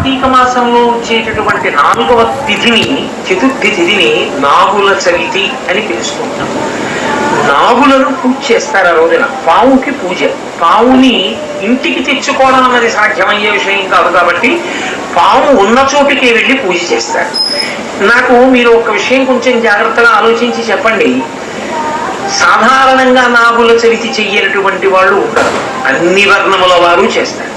కార్తీక మాసంలో వచ్చేటటువంటి నాలుగవ తిథిని చతుర్థి తిథిని నాగుల చవితి అని పిలుచుకుంటాం నాగులను పూజ చేస్తారు ఆ రోజున? పావుకి పూజ. పావుని ఇంటికి తెచ్చుకోవడం అన్నది సాధ్యమయ్యే విషయం కాదు కాబట్టి పాము ఉన్న చోటికి వెళ్ళి పూజ చేస్తారు. నాకు మీరు ఒక విషయం కొంచెం జాగ్రత్తగా ఆలోచించి చెప్పండి. సాధారణంగా నాగుల చవితి చెయ్యనటువంటి వాళ్ళు ఉంటారు అన్ని వర్ణముల వారు చేస్తారు.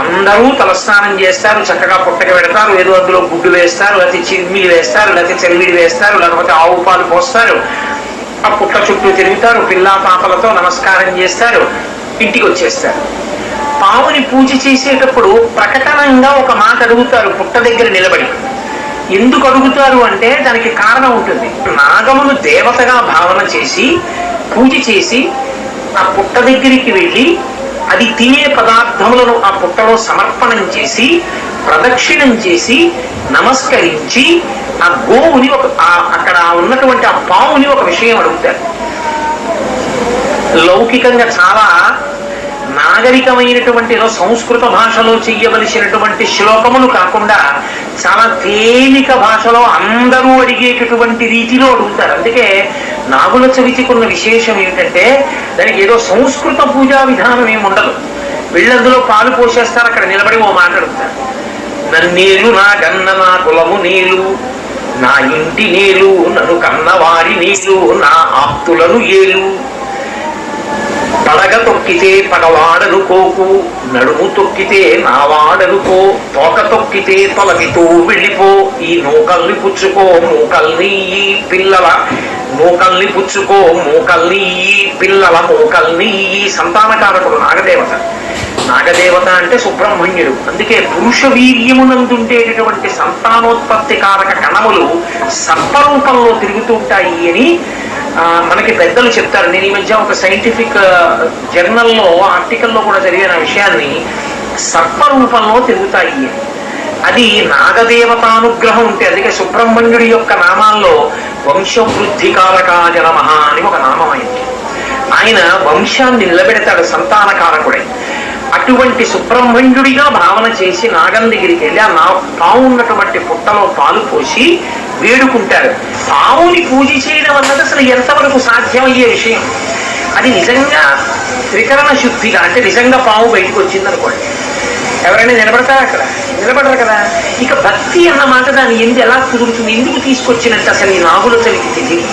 అందరూ తలస్నానం చేస్తారు చక్కగా పుట్టక పెడతారు ఏదో అందులో గుడ్డు వేస్తారు లేకపోతే చిమ్మిలి వేస్తారు లేకపోతే చెల్లిడి వేస్తారు లేకపోతే ఆవు పాలు పోస్తారు. ఆ పుట్ట చుట్టూ తిరుగుతారు పిల్లా పాపలతో నమస్కారం చేస్తారు ఇంటికి వచ్చేస్తారు. పావుని పూజ చేసేటప్పుడు ప్రకటనంగా ఒక మాట అడుగుతారు పుట్ట దగ్గర నిలబడి. ఎందుకు అడుగుతారు అంటే దానికి కారణం ఉంటుంది. నాగమును దేవతగా భావన చేసి పూజ చేసి ఆ పుట్ట దగ్గరికి వెళ్ళి అది తినే పదార్థములను ఆ పుట్టలో సమర్పణం చేసి ప్రదక్షిణం చేసి నమస్కరించి ఆ గోవుని ఒక అక్కడ ఉన్నటువంటి ఆ పావుని ఒక విషయం అడుగుతారు. లౌకికంగా చాలా నాగరికమైనటువంటి సంస్కృత భాషలో చెయ్యవలసినటువంటి శ్లోకములు కాకుండా చాలా తేలిక భాషలో అందరూ అడిగేటటువంటి రీతిలో అడుగుతారు. అందుకే నాగుల చవితికి ఉన్న విశేషం ఏమిటంటే దానికి ఏదో సంస్కృత పూజా విధానం ఏమి ఉండదు. వీళ్ళందులో పాలు పోసేస్తారు అక్కడ నిలబడి ఓ మాట్లాడుతారు అడుగుతారు. నన్నేలు నా గన్న నా కులము నీలు నా ఇంటి నీలు నన్ను కన్నవారి నీలు నా ఆప్తులను ఏలు. పడగ తొక్కితే పగవాడనుకోకు నడుము తొక్కితే నావాడనుకో తోక తొక్కితే తొలగితో వెళ్ళిపో ఈ నూకల్ని పుచ్చుకో నూకల్ని ఈ పిల్లల మూకల్ని పుచ్చుకో మూకల్ని ఈ పిల్లల మూకల్ని ఈ సంతానకారకుడు నాగదేవత. నాగదేవత అంటే సుబ్రహ్మణ్యుడు. అందుకే పురుష వీర్యమునందుండేటటువంటి సంతానోత్పత్తి కారక కణములు సర్పరూపంలో తిరుగుతూ ఉంటాయి అని మనకి పెద్దలు చెప్తారు. నేను ఈ మధ్య ఒక సైంటిఫిక్ జర్నల్లో ఆర్టికల్లో కూడా జరిగిన విషయాన్ని సర్పరూపంలో తిరుగుతాయి అని. అది నాగదేవతానుగ్రహం ఉంటే అందుకే సుబ్రహ్మణ్యుడి యొక్క నామాల్లో వంశవృద్ధి నమ అని ఒక నామం అయింది. ఆయన వంశాన్ని నిలబెడతాడు సంతానకారకుడై. అటువంటి సుబ్రహ్మణ్యుడిగా భావన చేసి నాగం దగ్గరికి వెళ్ళి ఆ నా పావు ఉన్నటువంటి పుట్టలో పాలు పోసి వేడుకుంటారు పావుని పూజ చేయడం అన్నది అసలు ఎంతవరకు సాధ్యమయ్యే విషయం? అది నిజంగా త్రికరణ శుద్ధిగా అంటే నిజంగా పావు బయటకు వచ్చిందనుకోండి. ఎవరైనా నిలబడతారా అక్కడ? నిలబడరు కదా. ఇక భక్తి అన్న మాట దాని ఎందు ఎలా కుదురుతుంది ఎందుకు తీసుకొచ్చినట్టు అసలు ఈ నాగుల చలికి తిథి?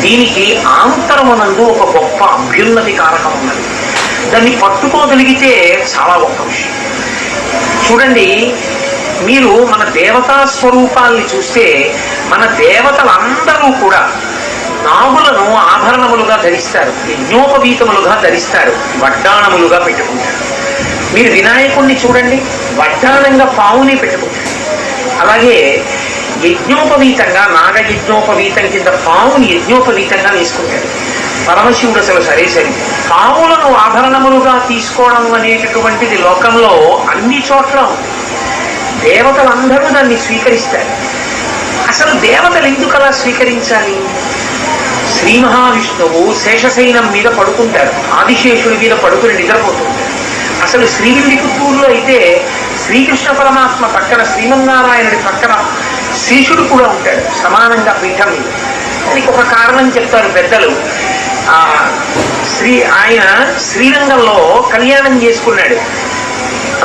దీనికి ఆంతరమునందు ఒక గొప్ప అభ్యున్నతి కారకం ఉన్నది. దాన్ని పట్టుకోగలిగితే చాలా గొప్ప విషయం. చూడండి మీరు మన దేవతా స్వరూపాల్ని చూస్తే మన దేవతలందరూ కూడా నాగులను ఆభరణములుగా ధరిస్తారు యజ్ఞోపవీతములుగా ధరిస్తారు వడ్డాణములుగా పెట్టుకుంటారు. మీరు వినాయకుణ్ణి చూడండి వడ్డానంగా పావుని పెట్టుకుంటారు. అలాగే యజ్ఞోపవీతంగా నాగ యజ్ఞోపవీతం కింద పావుని యజ్ఞోపవీతంగా వేసుకుంటాడు పరమశివుడు అసలు సరే సరి. పావులను ఆభరణములుగా తీసుకోవడం అనేటటువంటిది లోకంలో అన్ని చోట్ల ఉంది. దేవతలందరూ దాన్ని స్వీకరిస్తారు. అసలు దేవతలు ఎందుకు అలా స్వీకరించాలి? శ్రీ మహావిష్ణువు శేషశైనం మీద పడుకుంటారు. ఆదిశేషుడి మీద పడుకుని నిద్రపోతుంటారు. అసలు శ్రీవిల్లిపుత్తూరులో అయితే శ్రీకృష్ణ పరమాత్మ పక్కన శ్రీమన్నారాయణుడి పక్కన శిష్యుడు కూడా ఉంటాడు సమానంగా పీఠం మీద. దానికి ఒక కారణం చెప్తారు పెద్దలు. శ్రీ ఆయన శ్రీరంగంలో కళ్యాణం చేసుకున్నాడు.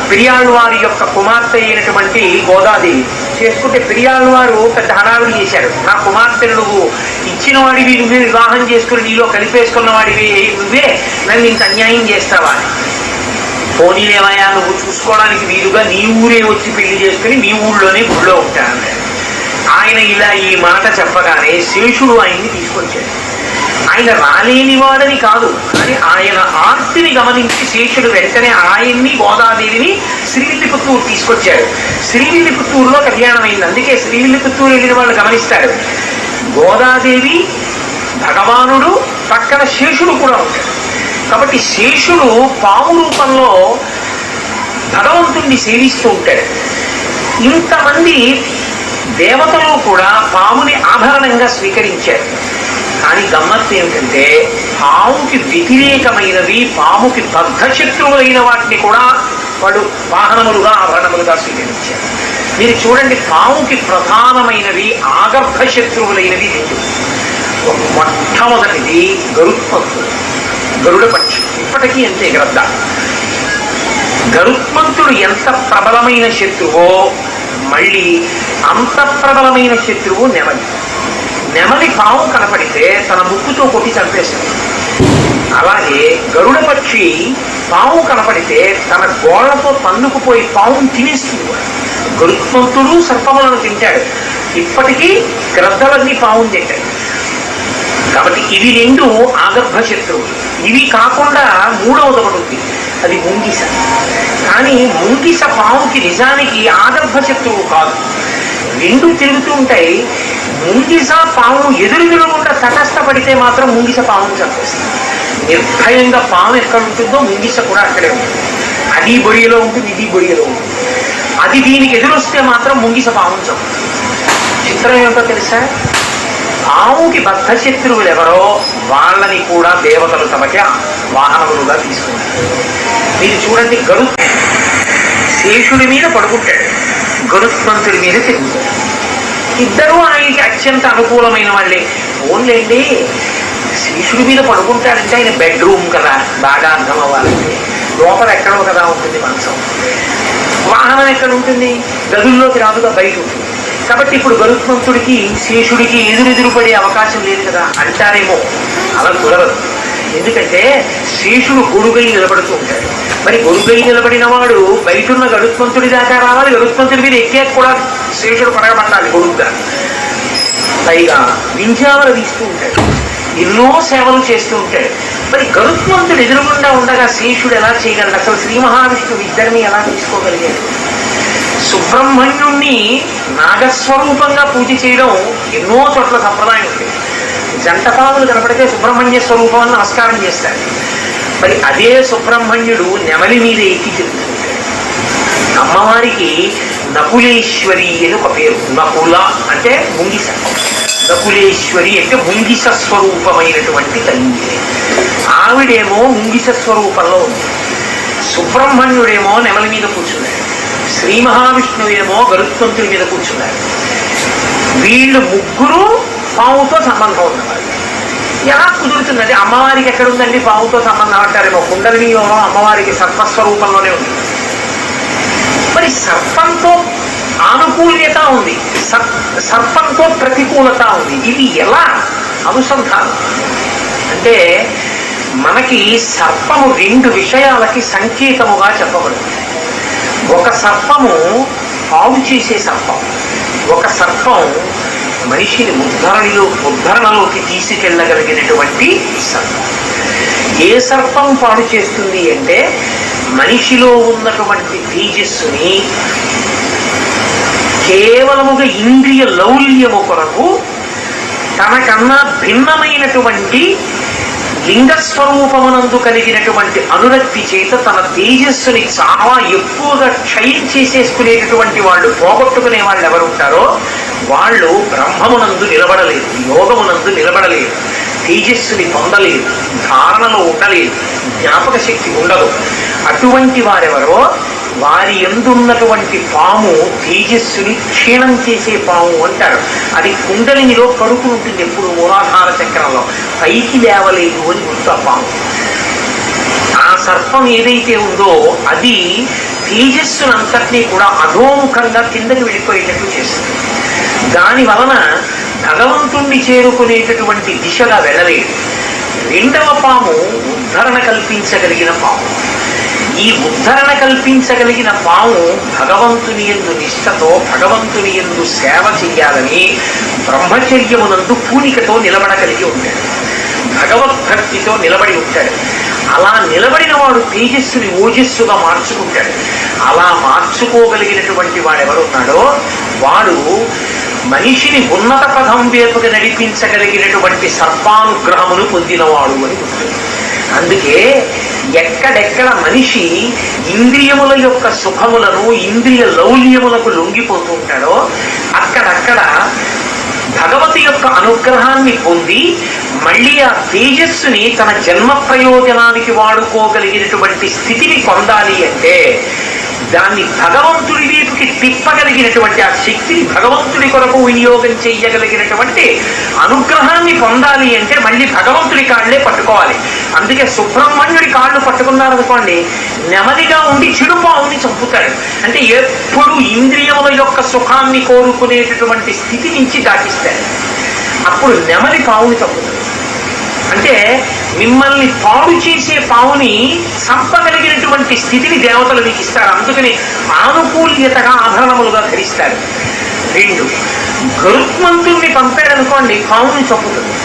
పెరియాళ్ళవారి యొక్క కుమార్తె అయినటువంటి గోదాదేవి. చేసుకుంటే పెరియాళ్ళవారు పెద్ద హడావిడి చేశారు. నా కుమార్తెను నువ్వు ఇచ్చిన వాడివి నువ్వే వివాహం చేసుకుని నీలో కలిపేసుకున్న వాడివి నువ్వే నన్ను ఇంత అన్యాయం చేస్తావా అని. పోనీలేమయ్యా నువ్వు చూసుకోవడానికి వీలుగా నీ ఊరే వచ్చి పెళ్ళి చేసుకుని నీ ఊళ్ళోనే గుళ్ళో ఉంటాను. ఆయన ఇలా ఈ మాట చెప్పగానే శేషుడు ఆయన్ని తీసుకొచ్చాడు. ఆయన రాలేనివాడని కాదు కానీ ఆయన ఆర్తిని గమనించి శేషుడు వెంటనే ఆయన్ని గోదాదేవిని శ్రీవిల్లిపుత్తూరు తీసుకొచ్చాడు. శ్రీవిల్లిపుత్తూరులో కళ్యాణం అయింది అందుకే శ్రీవిల్లిపుత్తూరు వెళ్ళిన వాళ్ళు గమనిస్తారు గోదాదేవి భగవానుడు పక్కన శేషుడు కూడా ఉంటాడు కాబట్టి శేషుడు పాము రూపంలో భగవంతుణ్ణి సేవిస్తూ ఉంటాడు. ఇంతమంది దేవతలు కూడా పాముని ఆభరణంగా స్వీకరించారు. కానీ గమ్మత్తు ఏమిటంటే పాముకి వ్యతిరేకమైనవి పాముకి బద్ధశత్రువులైన వాటిని కూడా వాడు వాహనములుగా ఆభరణములుగా స్వీకరించారు. మీరు చూడండి పాముకి ప్రధానమైనవి ఆగర్భ శత్రువులైనవి రెండు మొట్టమొదటిది గరుత్మంతుడు గరుడ పక్షి. ఇప్పటికీ అంతే గ్రద్ద గరుత్మంతుడు ఎంత ప్రబలమైన శత్రువో మళ్ళీ అంత ప్రబలమైన శత్రువు నెమలి. నెమలి పాము కనపడితే తన ముక్కుతో కొట్టి చంపేస్తుంది అలాగే గరుడ పక్షి పాము కనపడితే తన గోళ్ళతో తన్నుకుపోయి పావును తినేస్తుంది. గరుత్మంతుడు సర్పములను తింటాడు. ఇప్పటికీ గ్రద్దలన్నీ పావును తింటాయి. కాబట్టి ఇవి రెండు ఆగర్భ శత్రువులు. ఇవి కాకుండా మూడవది ఒకటి ఉంది. అది ముంగిస. కానీ ముంగిస పాముకి నిజానికి ఆగర్భ శత్రువు కాదు. రెండు తిరుగుతూ ఉంటాయి. ముంగిస పాము ఎదురు తిరగకుండా తటస్థపడితే మాత్రం ముంగిస పామును చంపేస్తుంది. నిర్భయంగా పాము ఎక్కడ ఉంటుందో ముంగిస కూడా అక్కడే ఉంటుంది. అది బొడియలో ఉంటుంది ఇది బొడియలో ఉంటుంది. అది దీనికి ఎదురొస్తే మాత్రం ముంగిస పాముని చంపుతుంది చిత్రం ఏమిటో తెలుసా? పాముకి బద్ధ శత్రువులు ఎవరో వాళ్ళని కూడా దేవతలు తమకి వాహనములుగా తీసుకుంటారు మీరు చూడండి గరు శేషుడి మీద పడుకుంటాడు. గరుత్మంతుడి మీద తిరుగుతాడు. ఇద్దరూ ఆయనకి అత్యంత అనుకూలమైన వాళ్ళే. ఓన్లేండి శేషుడి మీద పడుకుంటాడంటే ఆయన బెడ్రూమ్ కదా బాగా అర్థం అవ్వాలంటే లోపల ఎక్కడో కదా ఉంటుంది మనసం. వాహనం ఎక్కడ ఉంటుంది? గదుల్లోకి రాదుగా బయట ఉంటుంది. కాబట్టి ఇప్పుడు గరుత్మంతుడికి శేషుడికి ఎదురెదురు పడే అవకాశం లేదు కదా అంటారేమో. అలా కుదరదు ఎందుకంటే శేషుడు గొడుగై నిలబడుతూ ఉంటాడు. మరి గొడుగై నిలబడిన వాడు బయట ఉన్న గరుత్మంతుడి దాకా రావాలి గరుత్మంతుడి మీద ఎక్కే కూడా శేషుడు పడగబట్టాలి గొడుగుగా. పైగా వింజావలు తీస్తూ ఉంటాడు. ఎన్నో సేవలు చేస్తూ ఉంటాడు. మరి గరుత్మంతుడు ఎదురుగుండా ఉండగా శేషుడు ఎలా చేయగలడు? అసలు శ్రీ మహావిష్ణువు ఇద్దరిని ఎలా తీసుకోగలిగాడు? సుబ్రహ్మణ్యుణ్ణి నాగస్వరూపంగా పూజ చేయడం ఎన్నో చోట్ల సంప్రదాయం ఉంది. జంటపాదులు కనపడితే సుబ్రహ్మణ్య స్వరూపం అని నమస్కారం చేస్తాడు మరి అదే సుబ్రహ్మణ్యుడు నెమలి మీద ఎక్కి తిరుగుతుంటాడు. అమ్మవారికి నకులేశ్వరి అని ఒక పేరు. నకుల అంటే ముంగిస. నకులేశ్వరి అంటే ముంగిస స్వరూపమైనటువంటి తల్లి. ఆవిడేమో ముంగిస స్వరూపంలో ఉంది. సుబ్రహ్మణ్యుడేమో నెమలి మీద కూర్చున్నాడు. శ్రీ మహావిష్ణువు ఏమో గరుత్మంతుడి మీద కూర్చున్నారు. వీళ్ళు ముగ్గురు పావుతో సంబంధం ఉన్నవారు ఎలా కుదురుతున్నది? అమ్మవారికి ఎక్కడ ఉందండి సంబంధం అంటారేమో కుండలినిలో అమ్మవారికి సర్పస్వరూపంలోనే ఉంది. మరి సర్పంతో ఆనుకూల్యత ఉంది. సర్పంతో ప్రతికూలత ఉంది. ఇది ఎలా అనుసంధానం? అంటే మనకి సర్పము రెండు విషయాలకి సంకేతముగా చెప్పబడుతుంది. ఒక సర్పము పాడు చేసే సర్పం. ఒక సర్పం మనిషిని ఉద్ధరణలో ఉద్ధరణలోకి తీసుకెళ్ళగలిగినటువంటి సర్పం. ఏ సర్పం పాడు చేస్తుంది అంటే మనిషిలో ఉన్నటువంటి తేజస్సుని కేవలముగా ఇంద్రియ లౌల్యము కొరకు తనకన్నా భిన్నమైనటువంటి లింగస్వరూపమునందు కలిగినటువంటి అనురక్తి చేత తన తేజస్సుని చాలా ఎక్కువగా క్షయం చేసేసుకునేటటువంటి వాళ్ళు పోగొట్టుకునే వాళ్ళు ఎవరు ఉంటారో వాళ్ళు బ్రహ్మమునందు నిలబడలేదు యోగమునందు నిలబడలేదు తేజస్సుని పొందలేదు ధారణలో ఉండలేదు జ్ఞాపక శక్తి ఉండదు. అటువంటి వారెవరో వారి ఎందున్నటువంటి పాము తేజస్సుని క్షీణం చేసే పాము అంటారు. అది కుండలినిలో పడుకుని ఉంటుంది ఎప్పుడు మూలాధార చక్రంలో. పైకి లేవలేదు అని గుర్తు ఆ పాము. ఆ సర్పం ఏదైతే ఉందో అది తేజస్సునంతటినీ కూడా అధోముఖంగా కిందకి వెళ్ళిపోయేటట్టు చేస్తుంది. దాని వలన భగవంతుణ్ణి చేరుకునేటటువంటి దిశగా వెళ్ళలేదు. రెండవ పాము ఉద్ధరణ కల్పించగలిగిన పాము. ఈ ఉద్ధరణ కల్పించగలిగిన పాము భగవంతుని ఎందు నిష్ఠతో భగవంతుని ఎందు సేవ చెయ్యాలని బ్రహ్మచర్యమునందు పూనికతో నిలబడగలిగి ఉంటాడు. భగవద్భక్తితో నిలబడి ఉంటాడు. అలా నిలబడిన వాడు తేజస్సుని ఓజస్సుగా మార్చుకుంటాడు. అలా మార్చుకోగలిగినటువంటి వాడు ఎవరున్నాడో వాడు మనిషిని ఉన్నత పదం వైపుకి నడిపించగలిగినటువంటి సర్పానుగ్రహమును పొందినవాడు అని గుర్తుంది అందుకే ఎక్కడెక్కడ మనిషి ఇంద్రియముల యొక్క సుఖములను ఇంద్రియ లౌల్యములకు లొంగిపోతూ ఉంటాడో అక్కడక్కడ భగవతి యొక్క అనుగ్రహాన్ని పొంది మళ్ళీ ఆ తేజస్సుని తన జన్మ ప్రయోజనానికి వాడుకోగలిగినటువంటి స్థితిని పొందాలి అంటే దాన్ని భగవంతుడి వీపుకి తిప్పగలిగినటువంటి ఆ శక్తిని భగవంతుడి కొరకు వినియోగం చేయగలిగినటువంటి అనుగ్రహాన్ని పొందాలి అంటే మళ్ళీ భగవంతుడి కాళ్ళే పట్టుకోవాలి. అందుకే సుబ్రహ్మణ్యుడి కాళ్ళు పట్టుకున్నారనుకోండి నెమ్మదిగా ఉండి చెడుపావుని చంపుతాడు. అంటే ఎప్పుడు ఇంద్రియముల యొక్క సుఖాన్ని కోరుకునేటటువంటి స్థితి నుంచి దాటిస్తాడు. అప్పుడు నెమలి పావుని చంపుతాడు. అంటే మిమ్మల్ని పాడు చేసే పావుని సంపగలిగినటువంటి స్థితిని దేవతలు మీకు ఇస్తారు. అందుకని ఆనుకూల్యతగా ఆభరణములుగా ధరిస్తారు. రెండు గరుత్మంతుణ్ణి పంపాడనుకోండి పావుని చంపుతుంది.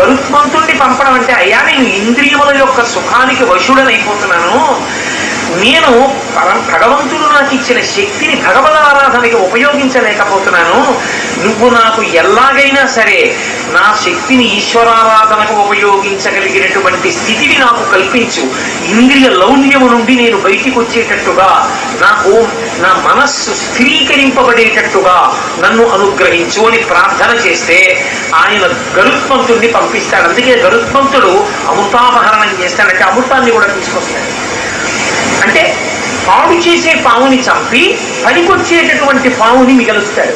గరుత్మంతుణ్ణి పంపడం అంటే అయ్యా నేను ఇంద్రియముల యొక్క సుఖానికి వశుడనైపోతున్నాను. నేను పరం భగవంతుడు నాకు ఇచ్చిన శక్తిని భగవద్ ఆరాధనకి ఉపయోగించలేకపోతున్నాను. నువ్వు నాకు ఎలాగైనా సరే నా శక్తిని ఈశ్వరారాధనకు ఉపయోగించగలిగినటువంటి స్థితిని నాకు కల్పించు. ఇంద్రియ లౌల్యము నుండి నేను బయటికి వచ్చేటట్టుగా నాకు నా మనస్సు స్థిరీకరింపబడేటట్టుగా నన్ను అనుగ్రహించు అని ప్రార్థన చేస్తే ఆయన గరుత్మంతుడిని పంపిస్తాడు. అందుకే గరుత్మంతుడు అమృతాపహరణం చేస్తాడంటే అమృతాన్ని కూడా తీసుకొస్తాడు. అంటే పాడు చేసే పావుని చంపి పనికొచ్చేటటువంటి పావుని మిగలుస్తాడు.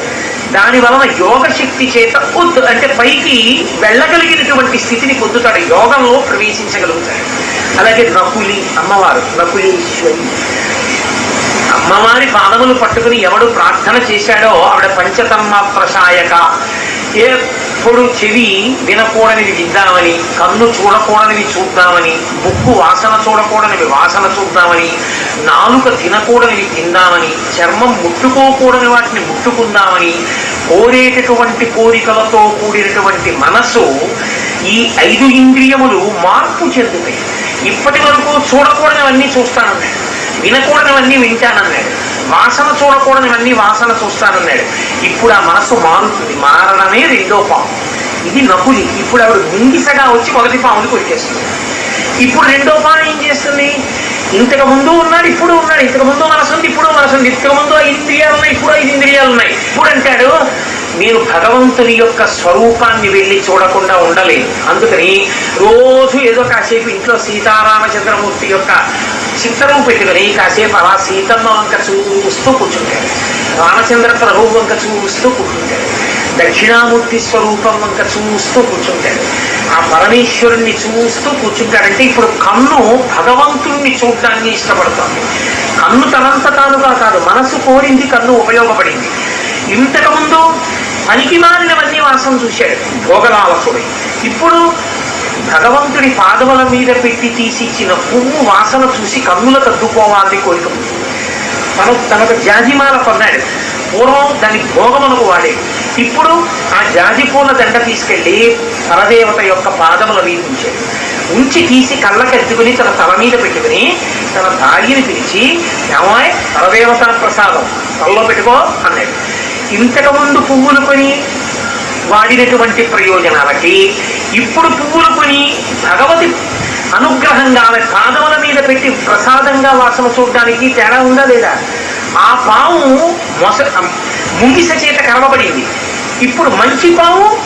దాని వలన యోగ శక్తి చేత ఉద్ అంటే పైకి వెళ్ళగలిగినటువంటి స్థితిని పొందుతాడు. యోగంలో ప్రవేశించగలుగుతాడు. అలాగే నకులి అమ్మవారు నకులీశ్వరి అమ్మవారి పాదములు పట్టుకుని ఎవడు ప్రార్థన చేశాడో ఆవిడ పంచతమ్మ ప్రసాయక. ఎప్పుడు చెవి వినకూడనివి విద్దామని కన్ను చూడకూడనివి చూద్దామని ముక్కు వాసన చూడకూడనివి వాసన చూద్దామని నాలుక తినకూడనివి తిందామని చర్మం ముట్టుకోకూడని వాటిని ముట్టుకుందామని కోరేటటువంటి కోరికలతో కూడినటువంటి మనసు ఈ ఐదు ఇంద్రియములు మార్పు చెందుతాయి. ఇప్పటి వరకు చూడకూడనివన్నీ చూస్తానన్నాడు. వినకూడనివన్నీ వింటానన్నాడు. వాసన చూడకూడనివన్నీ వాసన చూస్తానన్నాడు. ఇప్పుడు ఆ మనసు మారుతుంది. మారడమే రెండో పాము. ఇది నకులి. ఇప్పుడు ఆవిడ ముంగిసగా వచ్చి మొదటి పాముని కొరికేస్తుంది ఇప్పుడు రెండో పాము ఏం చేస్తుంది? ఇంతకు ముందు ఉన్నాడు ఇప్పుడు ఉన్నాడు. ఇంతకు ముందు మనసు ఉంది ఇప్పుడు మనసు ఉంది ఇంతకు ముందు ఐదు ఇంద్రియాలు ఉన్నాయి ఇప్పుడు ఐదు ఇంద్రియాలు ఉన్నాయి ఇప్పుడు అంటాడు మీరు భగవంతుని యొక్క స్వరూపాన్ని వెళ్ళి చూడకుండా ఉండలేదు అందుకని రోజు ఏదో కాసేపు ఇంట్లో సీతారామచంద్రమూర్తి యొక్క చిత్రం పెట్టుకుని కాసేపు అలా సీతమ్మ వంక చూస్తూ కూర్చుంటాడు రామచంద్ర ప్రభు వంక చూస్తూ కూర్చుంటాడు దక్షిణామూర్తి స్వరూపం వంక చూస్తూ కూర్చుంటాడు ఆ పరమేశ్వరుణ్ణి చూస్తూ కూర్చుంటాడంటే ఇప్పుడు కన్ను భగవంతుణ్ణి చూడటాన్ని ఇష్టపడుతోంది. కన్ను తనంత తానుగా కాదు మనసు కోరింది కన్ను ఉపయోగపడింది. ఇంతకుముందు పనికి మారినవన్నీ వాసం చూశాడు. భోగలాలసుడు ఇప్పుడు భగవంతుడి పాదముల మీద పెట్టి తీసిచ్చిన పువ్వు వాసన చూసి కన్నుల తద్దుకోవాలని కోరిక తన తను తనకు జాజిమాల కొన్నాడు. పూర్వం దాని భోగమునకు వాడేది. ఇప్పుడు ఆ జాజి పూల దండ తీసుకెళ్ళి పరదేవత యొక్క పాదముల మీద ఉంచాడు. ఉంచి తీసి కళ్ళకెత్తుకుని తన తల మీద పెట్టుకుని తన భార్యని పిలిచి ఏమాయ్ పరదేవత ప్రసాదం తలలో పెట్టుకో అన్నాడు. ఇంతకుముందు పువ్వులు కొని వాడినటువంటి ప్రయోజనాలకి ఇప్పుడు పువ్వులు కొని భగవతి అనుగ్రహంగా ఆమె పాదముల మీద పెట్టి ప్రసాదంగా వాసన చూడడానికి తేడా ఉందా లేదా? ఆ పాము మొస ముంగిస చేత కరవబడింది. ఇప్పుడు మంచి పాము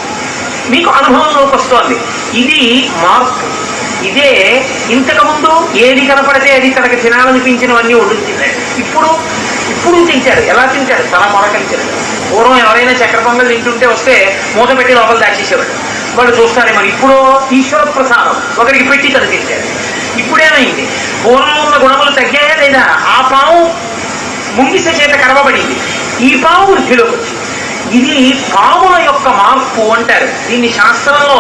మీకు అనుభవంలోకి వస్తోంది. ఇది మార్పు. ఇదే ఇంతకుముందు ఏది కనపడితే అది తనకు తినాలనిపించినవన్నీ వండుకు ఇప్పుడు ఇప్పుడు తింటాడు ఎలా తింటాడు చాలా మొరకలు పూర్వం ఎవరైనా చక్కెర పొంగల్ తింటుంటే వస్తే మూత పెట్టి లోపల దాచేసేవాడు వాళ్ళు చూస్తారే మరి ఇప్పుడు ఈశ్వర ప్రసాదం ఒకరికి పెట్టి తను తింటాడు ఇప్పుడేమైంది పూర్వం ఉన్న గుణములు తగ్గాయా లేదా? ఆ పాము ముంగిస చేత కరవబడింది. ఈ పాము వృద్ధిలోకి వచ్చింది. ఇది పాముల యొక్క మార్పు అంటారు. దీన్ని శాస్త్రంలో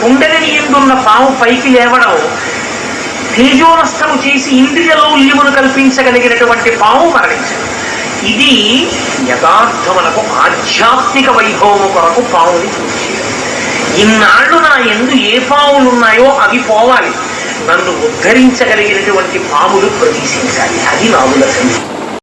కుండలిని ఎందున్న పాము పైకి లేవడం తేజోనష్టము చేసి ఇంద్రియలో ఉల్లిమును కల్పించగలిగినటువంటి పాము మరణించింది. ఇది యథార్థమునకు ఆధ్యాత్మిక వైభవము కొరకు పావుని చూసి ఇన్నాళ్ళు నా ఎందు ఏ పాములు ఉన్నాయో అవి పోవాలి. నన్ను ఉద్ధరించగలిగినటువంటి పాములు ప్రవేశించాలి అది నాగుల సంగీతం.